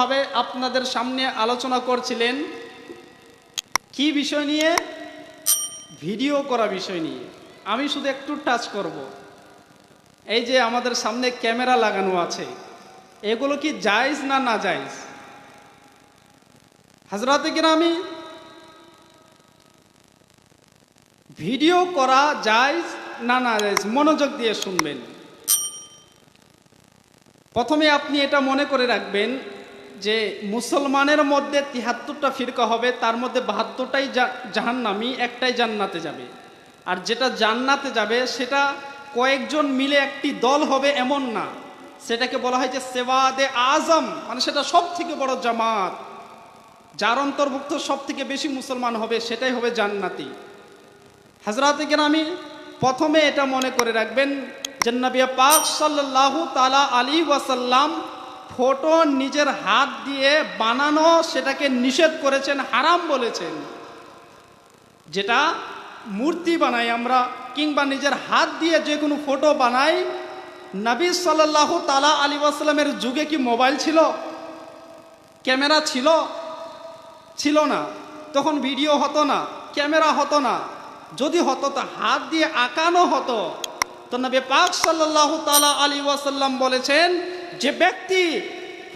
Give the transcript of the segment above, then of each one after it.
ভাবে আপনাদের সামনে আলোচনা করছিলেন, কি বিষয় নিয়ে? ভিডিও করা বিষয় নিয়ে। আমি শুধু একটু টাচ করব। এই যে আমাদের সামনে ক্যামেরা লাগানো আছে, এগুলো কি জায়জ না না জায়জ? হাজরাতে কিনা আমি ভিডিও করা জায়জ না না জায়জ? মনোযোগ দিয়ে শুনবেন। প্রথমে আপনি এটা মনে করে রাখবেন যে মুসলমানের মধ্যে তিহাত্তরটা ফিরকা হবে, তার মধ্যে বাহাত্তরটাই জাহান্নামি, একটাই জান্নাতে যাবে। আর যেটা জান্নাতে যাবে, সেটা কয়েকজন মিলে একটি দল হবে এমন না। সেটাকে বলা হয় যে সেবাদে আজম মানে সেটা সব থেকে বড় জামাত। যার অন্তর্ভুক্ত সব থেকে বেশি মুসলমান হবে, সেটাই হবে জান্নাতি। হাজরাতে আমি প্রথমে এটা মনে করে রাখবেন জন্নবিয়া পাক সাল্লাল্লাহু তালা আলী ওয়াসাল্লাম ফটো নিজের হাত দিয়ে বানানো সেটাকে নিষেধ করেছেন, হারাম বলেছেন। যেটা মূর্তি বানাই আমরা, কিংবা নিজের হাত দিয়ে যে কোনো ফটো বানাই, নবী সাল্লাল্লাহু তালা আলী ওয়াসাল্লামের যুগে কি মোবাইল ছিল? ক্যামেরা ছিল? ছিল না। তখন ভিডিও হতো না, ক্যামেরা হতো না। যদি হতো তো হাত দিয়ে আঁকানো হতো। তো নবী পাক সাল্লাল্লাহু তালা আলী ওয়াসাল্লাম বলেছেন যে ব্যক্তি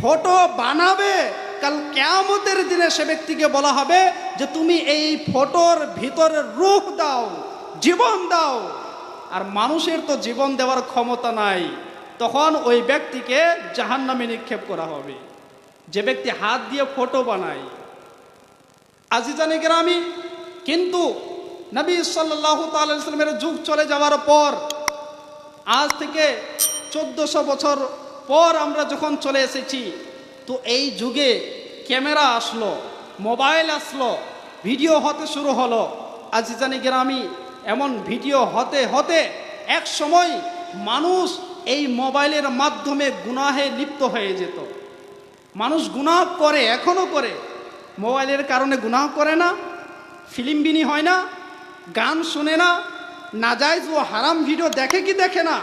ফটো বানাবে, কাল কেয়ামতের দিনে সে ব্যক্তিকে বলা হবে যে তুমি এই ফটোর ভিতরে রূপ দাও, জীবন দাও। আর মানুষের তো জীবন দেওয়ার ক্ষমতা নাই। তখন ওই ব্যক্তিকে জাহান্নামে নিক্ষেপ করা হবে। যে ব্যক্তি হাত দিয়ে ফটো বানায়। আজিজানি গ্রামী, কিন্তু নবী সাল্লাহ তাল্লামের যুগ চলে যাওয়ার পর, আজ থেকে চোদ্দশো বছর পর আমরা যখন চলে এসেছি, তো এই যুগে ক্যামেরা আসলো, মোবাইল আসলো, ভিডিও হতে শুরু হলো। আজিজানি গ্রামী এমন ভিডিও হতে হতে এক সময় মানুষ এই মোবাইলের মাধ্যমে গুনাহে লিপ্ত হয়ে যেত। মানুষ গুনাহ করে, এখনও করে। মোবাইলের কারণে গুনাহ করে না, ফিল্ম বিনি হয় না, গান শুনে না নাজাইজ ও হারাম ভিডিও দেখে কি দেখে না?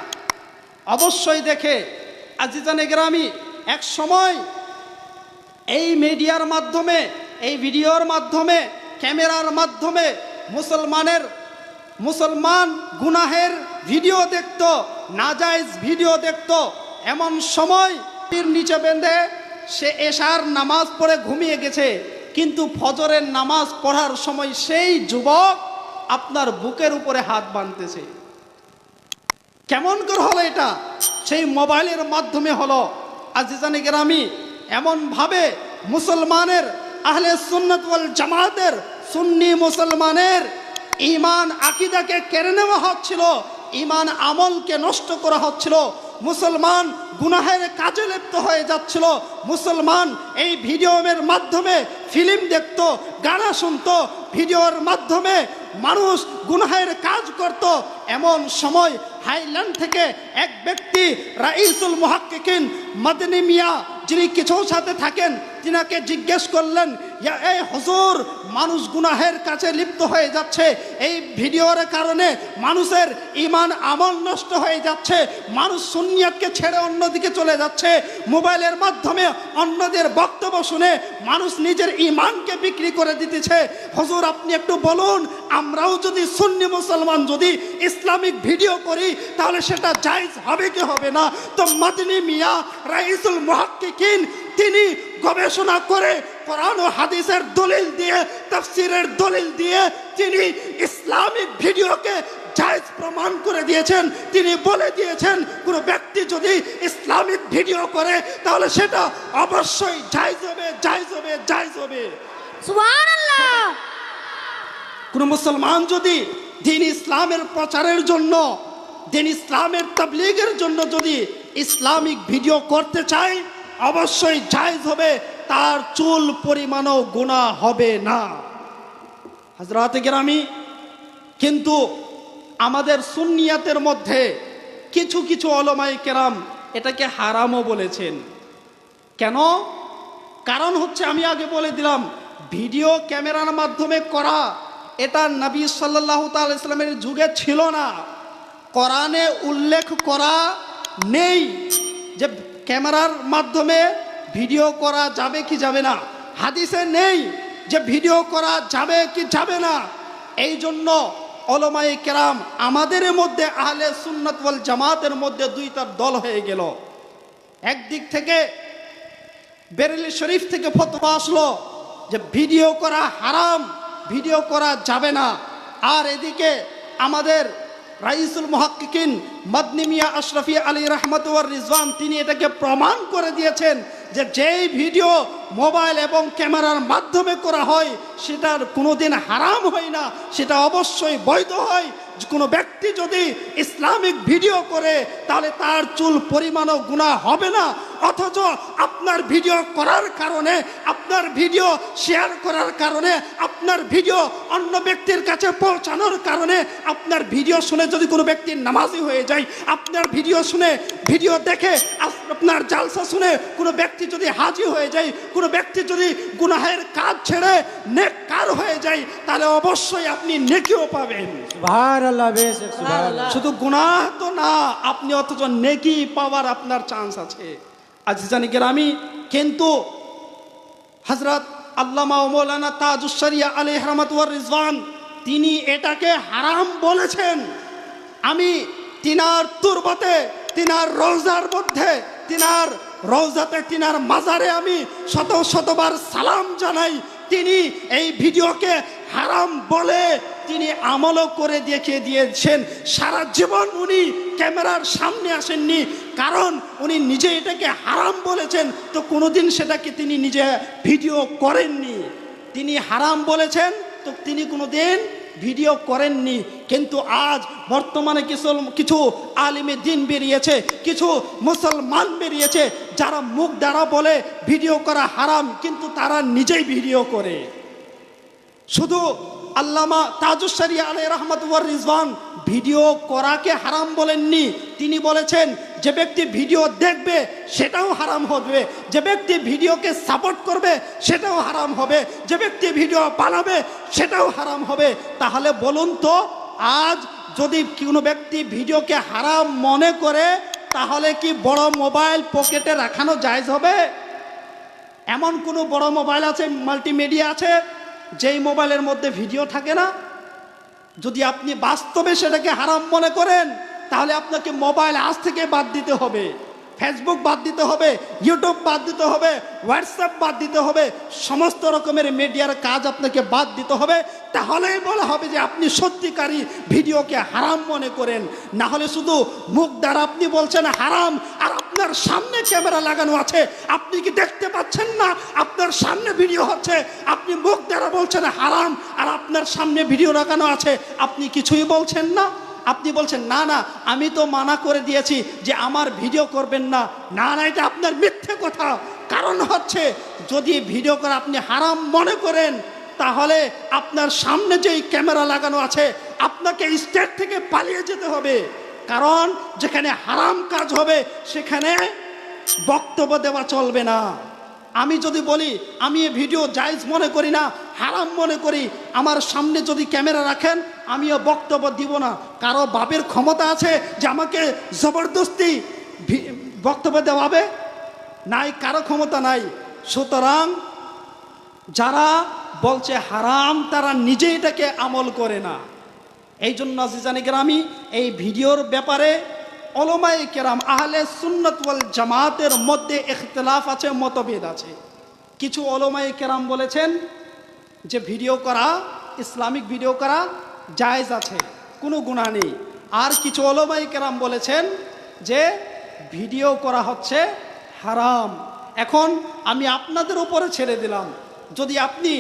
অবশ্যই দেখে। আজিজানে গ্রামী, এক সময় এই মিডিয়ার মাধ্যমে, এই ভিডিওর মাধ্যমে, ক্যামেরার মাধ্যমে মুসলমানের, মুসলমান গুনাহের ভিডিও দেখত নাজাইজ ভিডিও দেখত। এমন সময় নিচে বেঁধে সে এশার নামাজ পড়ে ঘুমিয়ে গেছে। কিন্তু ফজরের নামাজ পড়ার সময় সেই যুবক আপনার বুকের উপরে হাত বাঁধতেছে। কেমন করে হলো এটা? সেই মোবাইলের মাধ্যমে হলো। আজিজানি গ্রামি এমনভাবে মুসলমানের আহলে সুন্নত জামাতের সুন্নি মুসলমানের ইমান আকিদাকে কেড়ে নেওয়া হচ্ছিল ইমান আমলকে নষ্ট করা হচ্ছিল, মুসলমান গুনাহের কাজে লিপ্ত হয়ে যাচ্ছিল, মুসলমান এই ভিডিওর মাধ্যমে ফিল্ম দেখত, গানা শুনত, ভিডিওর মাধ্যমে মানুষ গুনাহের কাজ করত। এমন সময় হাইল্যান্ড থেকে এক ব্যক্তি রাইসুল মুহাক্কিকিন মাদিনী মিয়া, যিনি কিছু সাথে থাকেন তিনাকে জিজ্ঞেস করলেন এই হজুর, মানুষ গুনাহের কাছে লিপ্ত হয়ে যাচ্ছে। এই ভিডিওর কারণে মানুষের ইমান আমল নষ্ট হয়ে যাচ্ছে। মানুষ সুনিয়াতকে ছেড়ে অন্যদিকে চলে যাচ্ছে। মোবাইলের মাধ্যমে অন্যদের বক্তব্য শুনে মানুষ নিজের ইমানকে বিক্রি করে দিতেছে। হজুর, আপনি একটু বলুন, আমরাও যদি সুন্নি মুসলমান যদি ইসলামিক ভিডিও করি, তাহলে সেটা জায়জ হবে কি হবে না? তো মাদিনী মিয়া রাইসুল মুহাক্কিকিন তিনি গবেষণা করে কোরআন ও হাদিসের দলিল দিয়ে তাফসিরের দলিল দিয়ে তিনি ইসলামিক ভিডিওকে জায়জ প্রমাণ করে দিয়েছেন। তিনি বলে দিয়েছেন কোনো ব্যক্তি যদি ইসলামিক ভিডিও করে তাহলে সেটা অবশ্যই জায়জ হবে জায়জ হবে জায়জ হবে। সুবহানাল্লাহ! কোনো মুসলমান যদি দিন ইসলামের প্রচারের জন্য দিন ইসলামের তাবলিগের জন্য যদি ইসলামিক ভিডিও করতে চায় অবশ্যই জায়েজ হবে, তার চুল পরিমাণও গুণা হবে না। হাজরাতে গ্রামী, কিন্তু আমাদের সুন্নিয়াতের মধ্যে কিছু কিছু অলমাই কেরাম এটাকে হারামও বলেছেন। কেন? কারণ হচ্ছে আমি আগে বলে দিলাম, ভিডিও ক্যামেরার মাধ্যমে করা এটা নবী সাল্লাহ ইসলামের যুগে ছিল না। কোরআনে উল্লেখ করা নেই যে ক্যামেরার মাধ্যমে ভিডিও করা যাবে কি যাবে না? হাদিসে নেই যে ভিডিও করা যাবে কি যাবে না। এই জন্য অলমাই কেরাম আমাদের মধ্যে আহলে সুন্নত ওয়াল জামাতের মধ্যে দুইটার দল হয়ে গেল। একদিক থেকে বেরেলি শরীফ থেকে ফতোয়া আসলো যে ভিডিও করা হারাম, ভিডিও করা যাবে না। আর এদিকে আমাদের রাইসুল মুহাক্কিকিন মদনি মিয়া আশরাফি আলী রহমতুয়ার রিজওয়ান, তিনি এটাকে প্রমাণ করে দিয়েছেন যে যেই ভিডিও মোবাইল এবং ক্যামেরার মাধ্যমে করা হয়, সেটার কোনোদিন হারাম হয় না, সেটা অবশ্যই বৈধ হয়। কোনো ব্যক্তি যদি ইসলামিক ভিডিও করে, তাহলে তার চুল পরিমাণও গুণা হবে না। অথচ আপনার ভিডিও করার কারণে আপনার ভিডিও শেয়ার করার কারণে আপনার ভিডিও অন্য ব্যক্তির কাছে পৌঁছানোর কারণে আপনার ভিডিও শুনে যদি কোনো ব্যক্তি নামাজি হয়ে যায় আপনার ভিডিও শুনে ভিডিও দেখে আপনার জালসা শুনে কোনো ব্যক্তি যদি হাজি হয়ে যায় কোনো ব্যক্তি যদি গুনাহের কাজ ছেড়ে নেক কার হয়ে যায় তাহলে অবশ্যই আপনি নেকিও পাবেন। শুধু গুনাহ তো না আপনি অথচ নেকি পাওয়ার আপনার চান্স আছে। আজ জানি গ্রামী, কিন্তু হজরত আল্লামা মৌলানা তাজুসরিয়া আলী রহমতুয়ার রিজওয়ান, তিনি এটাকে হারাম বলেছেন। আমি তিনার তুরবতে, তিনার রোজার মধ্যে, তিনার রোজাতে তিনার মাজারে আমি শত শতবার সালাম জানাই, তিনি এই ভিডিওকে হারাম বলে তিনি আমলও করে দেখিয়ে দিয়েছেন। সারা জীবন উনি ক্যামেরার সামনে আসেননি কারণ উনি নিজে এটাকে হারাম বলেছেন। তো কোনোদিন সেটাকে তিনি নিজে ভিডিও করেননি। তিনি হারাম বলেছেন, তো তিনি কোনোদিন ভিডিও করেননি। কিন্তু আজ বর্তমানে কিছু কিছু আলিমে দিন বেরিয়েছে, কিছু মুসলমান বেরিয়েছে, যারা মুখ দ্বারা বলে ভিডিও করা হারাম, কিন্তু তারা নিজেই ভিডিও করে। শুধু আল্লামা তাজুসারি আলাই রহমতুয়ার রিজওয়ান ভিডিও করাকে হারাম বলেননি। তিনি বলেছেন, যে ব্যক্তি ভিডিও দেখবে, সেটাও হারাম হবে। যে ব্যক্তি ভিডিওকে সাপোর্ট করবে, সেটাও হারাম হবে। যে ব্যক্তি ভিডিও বানাবে, সেটাও হারাম হবে। তাহলে বলুন তো, আজ যদি কোনো ব্যক্তি ভিডিওকে হারাম মনে করে, তাহলে কি বড় মোবাইল পকেটে রাখানো জায়জ হবে? এমন কোনো বড় মোবাইল আছে, মাল্টিমিডিয়া আছে? যেই মোবাইলের মধ্যে ভিডিও থাকে না, যদি আপনি বাস্তবে সেটাকে হারাম মনে করেন, তাহলে আপনাকে মোবাইল আজ থেকে বাদ দিতে হবে। ফেসবুক বাদ দিতে হবে ইউটিউব বাদ দিতে হবে হোয়াটসঅ্যাপ বাদ দিতে হবে, সমস্ত রকমের মিডিয়ার কাজ আপনাকে বাদ দিতে হবে। তাহলেই বলা হবে যে আপনি সত্যিকারই ভিডিওকে হারাম মনে করেন। না হলে শুধু মুখ দ্বারা আপনি বলছেন হারাম, আর আপনার সামনে ক্যামেরা লাগানো আছে। আপনি কি দেখতে পাচ্ছেন না? আপনার সামনে ভিডিও হচ্ছে, আপনি মুখ দ্বারা বলছেন হারাম, আর আপনার সামনে ভিডিও লাগানো আছে। আপনি কিছুই বলছেন না। আপনি বলছেন, না না, আমি তো মানা করে দিয়েছি যে আমার ভিডিও করবেন না। না না, এটা আপনার মিথ্যে কথা। কারণ হচ্ছে, যদি ভিডিও করে আপনি হারাম মনে করেন, তাহলে আপনার সামনে যেই ক্যামেরা লাগানো আছে, আপনাকে স্টেট থেকে পালিয়ে যেতে হবে। কারণ যেখানে হারাম কাজ হবে, সেখানে বক্তব্য দেওয়া চলবে না। আমি যদি বলি, আমি এ ভিডিও জায়জ মনে করি না, হারাম মনে করি, আমার সামনে যদি ক্যামেরা রাখেন আমিও বক্তব্য দিব না। কারও বাপের ক্ষমতা আছে যে আমাকে জবরদস্তি বক্তব্য দেওয়াবে নাই, কারও ক্ষমতা নাই। সুতরাং যারা বলছে হারাম, তারা নিজে এটাকে আমল করে না। এই জন্য আজিজানি গ্রামী, এই ভিডিওর ব্যাপারে অলমাই কেরাম, আহলে সুন্নত ওয়াল জামাতের মধ্যে ইখতলাফ আছে, মতভেদ আছে। কিছু অলমাই কেরাম বলেছেন যে ভিডিও করা, ইসলামিক ভিডিও করা জায়েজ আছে, কোনো গুণা নেই। আর কিছু অলমাই কেরাম বলেছেন যে ভিডিও করা হচ্ছে হারাম। এখন আমি আপনাদের উপরে ছেড়ে দিলাম। যদি আপনি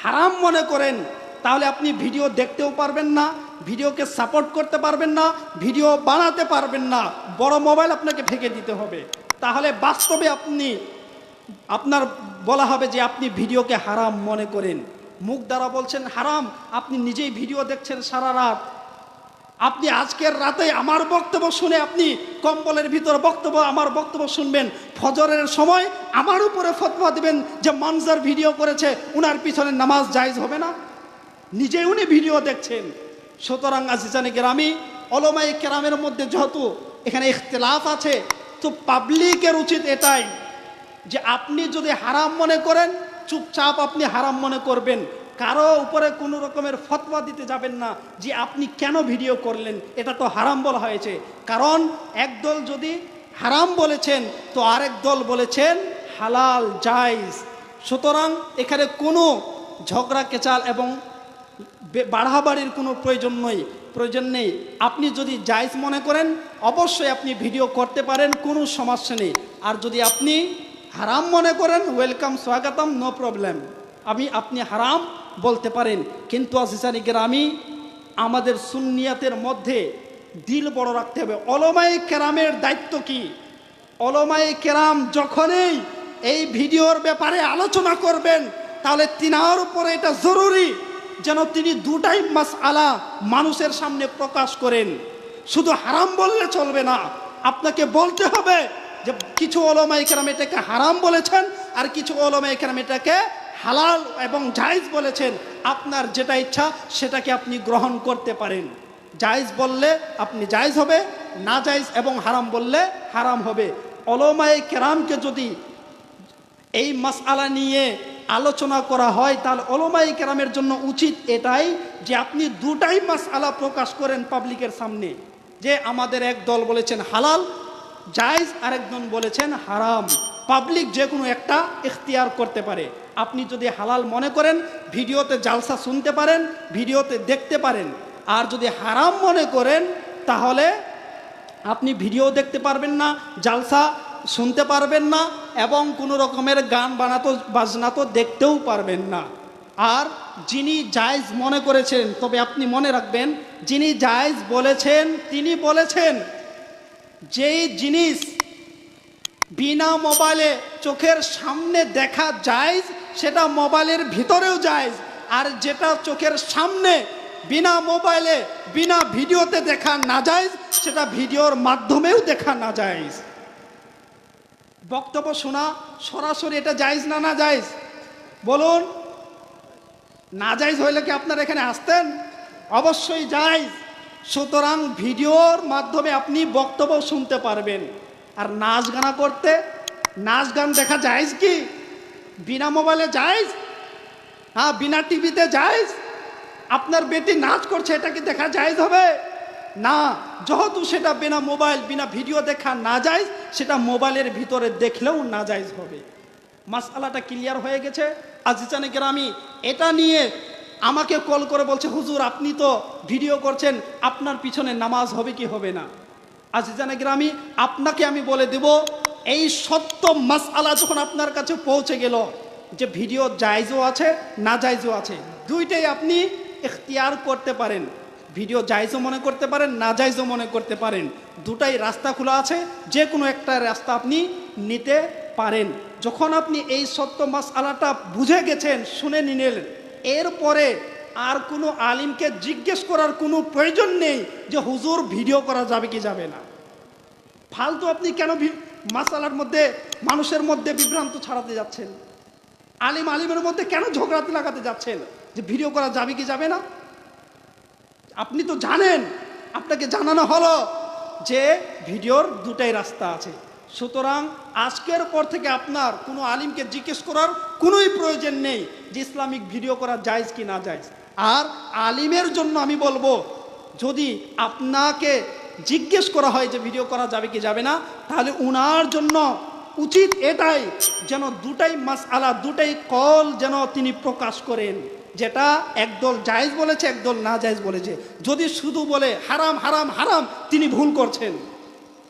হারাম মনে করেন, তাহলে আপনি ভিডিও দেখতেও পারবেন না ভিডিওকে সাপোর্ট করতে পারবেন না, ভিডিও বানাতে পারবেন না, বড় মোবাইল আপনাকে ফেঁকে দিতে হবে। তাহলে বাস্তবে আপনি, আপনার বলা হবে যে আপনি ভিডিওকে হারাম মনে করেন। মুখ দ্বারা বলছেন, হারাম, আপনি নিজেই ভিডিও দেখছেন সারা রাত। আপনি আজকের রাতে আমার বক্তব্য শুনে আপনি কম্বলের ভিতর বক্তব্য, আমার বক্তব্য শুনবেন। ফজরের সময় আমার উপরে ফতোয়া দিবেন যে মানজার ভিডিও করেছে, উনার পিছনে নামাজ জায়েজ হবে না। নিজে উনি ভিডিও দেখছেন। সুতরাং আজিজানি গ্রামী অলমাই কেরামের মধ্যে যেহেতু এখানে ইখতলাফ আছে, তো পাবলিকের উচিত এটাই যে আপনি যদি হারাম মনে করেন, চুপচাপ আপনি হারাম মনে করবেন। কারও উপরে কোনো রকমের ফতোয়া দিতে যাবেন না যে আপনি কেন ভিডিও করলেন, এটা তো হারাম বলা হয়েছে। কারণ একদল যদি হারাম বলেছেন, তো আরেক দল বলেছেন হালাল, জায়েজ। সুতরাং এখানে কোনো ঝগড়া, কেচাল এবং বাড়াবাড়ির কোনো প্রয়োজন নেই প্রয়োজন নেই। আপনি যদি জায়জ মনে করেন, অবশ্যই আপনি ভিডিও করতে পারেন, কোনো সমস্যা নেই। আর যদি আপনি হারাম মনে করেন ওয়েলকাম স্বাগতম নো প্রবলেম আমি, আপনি হারাম বলতে পারেন। কিন্তু আজিজানি গ্রামী, আমাদের সুন্নিয়াতের মধ্যে দিল বড় রাখতে হবে। অলমাই কেরামের দায়িত্ব কি? অলমাই কেরাম যখনই এই ভিডিওর ব্যাপারে আলোচনা করবেন, তাহলে তিনার উপরে এটা জরুরি। যেন তিনি দুটাই মাস আলা মানুষের সামনে প্রকাশ করেন। শুধু হারাম বললে চলবে না। আপনাকে বলতে হবে যে কিছু ওলমাই কেরাম এটাকে হারাম বলেছেন আর কিছু ওলমাই কেরাম এটাকে হালাল এবং জায়েজ বলেছেন। আপনার যেটা ইচ্ছা সেটাকে আপনি গ্রহণ করতে পারেন। জায়েজ বললে আপনি জায়জ হবে, না জায়জ এবং হারাম বললে হারাম হবে। অলমায় কেরামকে যদি এই মাসআলা নিয়ে আলোচনা করা হয় তাহলে অলমাই কেরামের জন্য উচিত এটাই যে আপনি দুটাই মাসআলা প্রকাশ করেন পাবলিকের সামনে। যে আমাদের এক দল বলেছেন হালাল, জায়েজ আরেকজন বলেছেন হারাম। পাবলিক যে কোনো একটা ইখতিয়ার করতে পারে। আপনি যদি হালাল মনে করেন, ভিডিওতে জালসা শুনতে পারেন, ভিডিওতে দেখতে পারেন। আর যদি হারাম মনে করেন, তাহলে আপনি ভিডিও দেখতে পারবেন না, জালসা শুনতে পারবেন না এবং কোনো রকমের গান বানাতো, বাজনা তো দেখতেও পারবেন না। আর যিনি জায়জ মনে করেছেন, তবে আপনি মনে রাখবেন, যিনি জায়জ বলেছেন, তিনি বলেছেন, যেই জিনিস বিনা মোবাইলে চোখের সামনে দেখা যায় সেটা মোবাইলের ভিতরেও যায় আর যেটা চোখের সামনে বিনা মোবাইলে, বিনা ভিডিওতে দেখা না যায় সেটা ভিডিওর মাধ্যমেও দেখা না যায় বক্তব্য শোনা, সরাসরি এটা জায়জ না না জায়জ? বলুন, না জায়জ হইলে কি আপনারা এখানে আসতেন? অবশ্যই জায়জ। সুতরাং ভিডিওর মাধ্যমে আপনি বক্তব্য শুনতে পারবেন। আর নাচ গানা করতে, নাচ গান দেখা জায়জ কি? বিনা মোবাইলে জায়জ? হ্যাঁ বিনা টিভিতে জায়জ? আপনার বেটি নাচ করছে, এটা কি দেখা জায়জ হবে? না যেহেতু সেটা বিনা মোবাইল, বিনা ভিডিও দেখা না যায়, সেটা মোবাইলের ভিতরে দেখলেও না জায়জ হবে। মাসালাটা ক্লিয়ার হয়ে গেছে। আজিজানে গ্রামী, এটা নিয়ে আমাকে কল করে বলছে, হুজুর, আপনি তো ভিডিও করছেন, আপনার পিছনে নামাজ হবে কি হবে না? আজিজানে গ্রামী, আপনাকে আমি বলে দেব, এই সত্য মাসআলা যখন আপনার কাছে পৌঁছে গেল, যে ভিডিও জায়জও আছে, না জায়জও আছে, দুইটাই আপনি এখতিয়ার করতে পারেন। ভিডিও জায়জও মনে করতে পারেন, না জায়জও মনে করতে পারেন। দুটাই রাস্তা খোলা আছে, যে কোনো একটা রাস্তা আপনি নিতে পারেন। যখন আপনি এই সত্য মাস আলাটা বুঝে গেছেন, শুনে নিলেন, এরপরে আর কোনো আলিমকে জিজ্ঞেস করার কোনো প্রয়োজন নেই যে, হুজুর, ভিডিও করা যাবে কি যাবে না? ফালতু আপনি কেন মাসালার মধ্যে, মানুষের মধ্যে বিভ্রান্ত ছাড়াতে যাচ্ছেন? আলিম আলিমের মধ্যে কেন ঝগড়াতে লাগাতে যাচ্ছেন? যে, ভিডিও করা যাবে কি যাবে না? আপনি তো জানেন, আপনাকে জানানো হলো যে ভিডিওর দুটাই রাস্তা আছে। সুতরাং আজকের পর থেকে আপনার কোনো আলিমকে জিজ্ঞেস করার কোনোই প্রয়োজন নেই যে ইসলামিক ভিডিও করা জায়জ কি না জায়জ। আর আলিমের জন্য আমি বলব, যদি আপনাকে জিজ্ঞেস করা হয় যে ভিডিও করা যাবে কি যাবে না, তাহলে উনার জন্য উচিত এটাই যেন দুটাই মাস আলা দুটাই কল যেন তিনি প্রকাশ করেন। যেটা একদল জায়েজ বলেছে, একদল না জায়েজ বলেছে। যদি শুধু বলে হারাম হারাম হারাম, তিনি ভুল করছেন।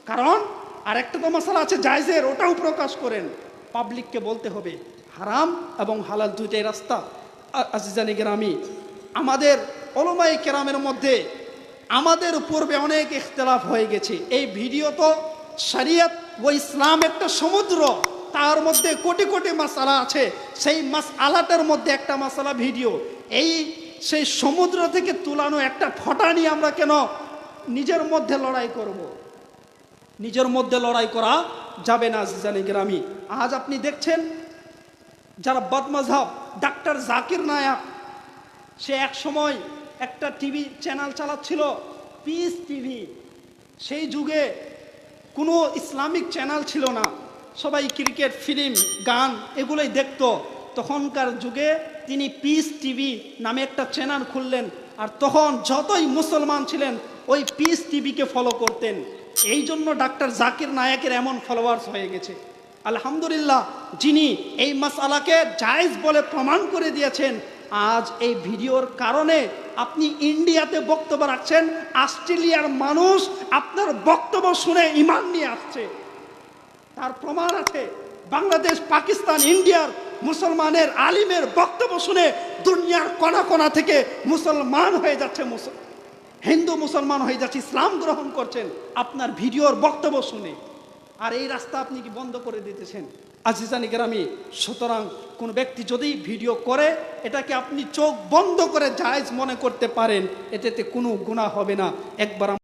কারণ আরেকটা তো মশালা আছে, জায়েজের, ওটাও প্রকাশ করেন। পাবলিককে বলতে হবে, হারাম এবং হালাল দুইটাই রাস্তা। আজিজানি গ্রামী, আমাদের অলমাই কেরামের মধ্যে আমাদের পূর্বে অনেক ইখতলাফ হয়ে গেছে। এই ভিডিও তো শরিয়ত ও ইসলাম একটা সমুদ্র। তার মধ্যে কোটি কোটি মাসালা আছে। সেই মাস আলাটার মধ্যে একটা মাসালা ভিডিও। এই সেই সমুদ্র থেকে তুলানো একটা ফটা নিয়ে আমরা কেন নিজের মধ্যে লড়াই করব। নিজের মধ্যে লড়াই করা যাবে না জানি গ্রামী। আজ আপনি দেখছেন যারা বদমজহব, ডাক্তার জাকির নায়ক, সে এক সময় একটা টিভি চ্যানেল চালাচ্ছিল, পিস টিভি। সেই যুগে কোনো ইসলামিক চ্যানেল ছিল না। সবাই ক্রিকেট, ফিল্ম, গান এগুলোই দেখতো। তখনকার যুগে তিনি পিস টিভি নামে একটা চ্যানেল খুললেন আর তখন যতই মুসলমান ছিলেন, ওই পিস টিভিকে ফলো করতেন। এই জন্য ডাক্তার জাকির নায়কের এমন ফলোয়ার্স হয়ে গেছে। আলহামদুলিল্লাহ, যিনি এই মাসালাকে জায়েজ বলে প্রমাণ করে দিয়েছেন, আজ এই ভিডিওর কারণে আপনি ইন্ডিয়াতে বক্তব্য রাখছেন, অস্ট্রেলিয়ার মানুষ আপনার বক্তব্য শুনে ইমান নিয়ে আসছে। তার প্রমাণ আছে। বাংলাদেশ, পাকিস্তান, ইন্ডিয়ার মুসলমানের আলিমের বক্তব্য শুনে দুনিয়ার কোনা কোনা থেকে মুসলমান হয়ে যাচ্ছে হিন্দু মুসলমান হয়ে যাচ্ছে, ইসলাম গ্রহণ করছেন আপনার ভিডিওর বক্তব্য শুনে। আর এই রাস্তা আপনি কি বন্ধ করে দিতেছেন? আজিজানি গ্রামী, সুতরাং কোন ব্যক্তি যদি ভিডিও করে, এটাকে আপনি চোখ বন্ধ করে জায়েজ মনে করতে পারেন এতে কোনো গুণা হবে না। একবার